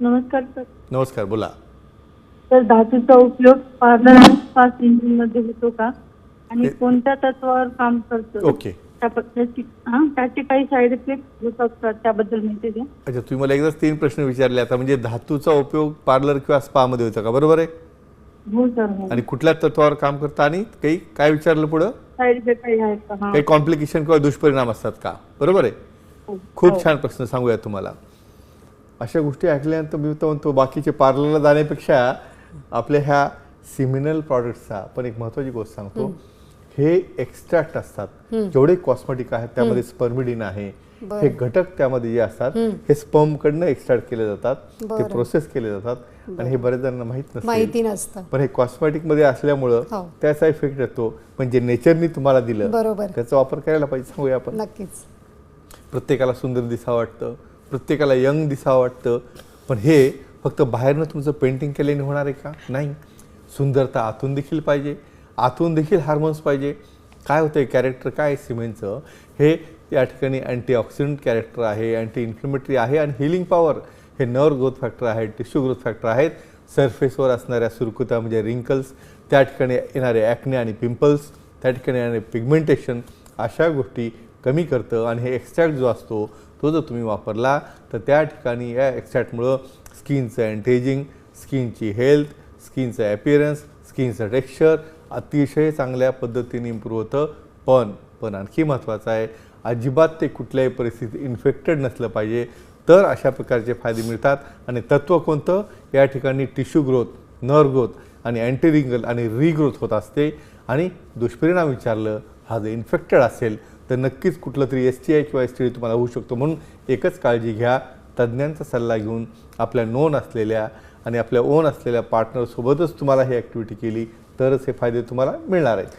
नमस्कार सर. नमस्कार बोला. तर धातूचा उपयोग पार्लर आणि स्पा इंजिनमध्ये होतो का? आणि ते- कोणत्या तत्वावर काम करतो? ओके. त्या त्याची हा त्याचे काही साईड इफेक्ट होतात का त्याबद्दल माहिती द्या अच्छा तुम्ही मला एकदाच तीन प्रश्न विचारले आता म्हणजे धातूचा उपयोग पार्लर किंवा स्पामध्ये होता का? बरोबर आहे? हो सर हो. आणि कुठल्या तत्वावर काम करता? आणि काही काय विचारलं पुढं? साईड इफेक्ट काही आहेत का? हा. काही कॉम्प्लिकेशन किंवा दुष्परिणाम असतात का? बरोबर आहे? हो. खूप छान प्रश्न सांगूया तुम्हाला. अशा गोष्टी ऐकल्यानंतर मी तर म्हणतो बाकीचे पार्लरला जाण्यापेक्षा आपल्या ह्या सिमिनल प्रॉडक्ट्सचा आपण एक महत्वाची गोष्ट सांगतो. हे एक्स्ट्रॅक्ट असतात. जेवढे कॉस्मेटिक आहेत त्यामध्ये स्पर्मिडिन आहे. हे घटक त्यामध्ये जे असतात हे स्पर्म कडनं एक्स्ट्रॅक्ट केले जातात. ते. प्रोसेस केले जातात. आणि हे बरेच जणांना माहीत नसते माहिती नसतं. पण हे कॉस्मेटिकमध्ये असल्यामुळं हो. त्याचा इफेक्ट येतो. पण जे नेचरनी तुम्हाला दिलं बरोबर. त्याचा वापर करायला पाहिजे. सांगूया आपण. नक्कीच. प्रत्येकाला सुंदर दिसावं वाटतं. प्रत्येकाला यंग दिसावं वाटतं. पण हे फक्त बाहेरनं तुमचं पेंटिंग केल्याने होणार आहे का? नाही. सुंदरता आतून देखील पाहिजे. आतून देखील हार्मोन्स पाहिजे. काय होतं कॅरेक्टर काय सिमेंटचं? हे या ठिकाणी अँटीऑक्सिडंट कॅरेक्टर आहे अँटी इन्फ्लेमेटरी आहे आणि हिलिंग पॉवर हे नर्व ग्रोथ फॅक्टर आहे टिश्यू ग्रोथ फॅक्टर आहेत. सरफेसवर असणाऱ्या सुरकुत्या म्हणजे रिंकल्स त्या ठिकाणी येणारे ॲक्ने आणि पिंपल्स त्या ठिकाणी येणारे पिगमेंटेशन अशा गोष्टी कमी करतं आणि हे एक्स्ट्रॅक्ट जो असतो तो जर तुम्ही वापरला तर त्या ठिकाणी या एक्स्ट्रॅक्टमुळं स्किनचं अँटेजिंग स्किनची हेल्थ स्किनचं ॲपिअरन्स स्किनचं टेक्स्चर अतिशय चांगल्या पद्धतीने इम्प्रूव्ह होतं. पण पण आणखी महत्त्वाचं आहे अजिबात ते कुठल्याही परिस्थितीत इन्फेक्टेड नसलं पाहिजे. तर अशा प्रकारचे फायदे मिळतात. आणि तत्त्व कोणतं? या ठिकाणी टिश्यू ग्रोथ नर ग्रोथ आणि अँटीरिंगल आणि रिग्रोथ होत असते. आणि दुष्परिणाम विचारलं हा जर इन्फेक्टेड असेल तर नक्कीच कुठलं तरी एस टी आय किंवा एस टी डी तुम्हाला होऊ शकतो. म्हणून एकच काळजी घ्या. तज्ज्ञांचा सल्ला घेऊन आपल्या नोन असलेल्या आणि आपल्या ओन असलेल्या पार्टनरसोबतच तुम्हाला ही ॲक्टिव्हिटी केली तरच हे फायदे तुम्हाला मिळणार आहेत.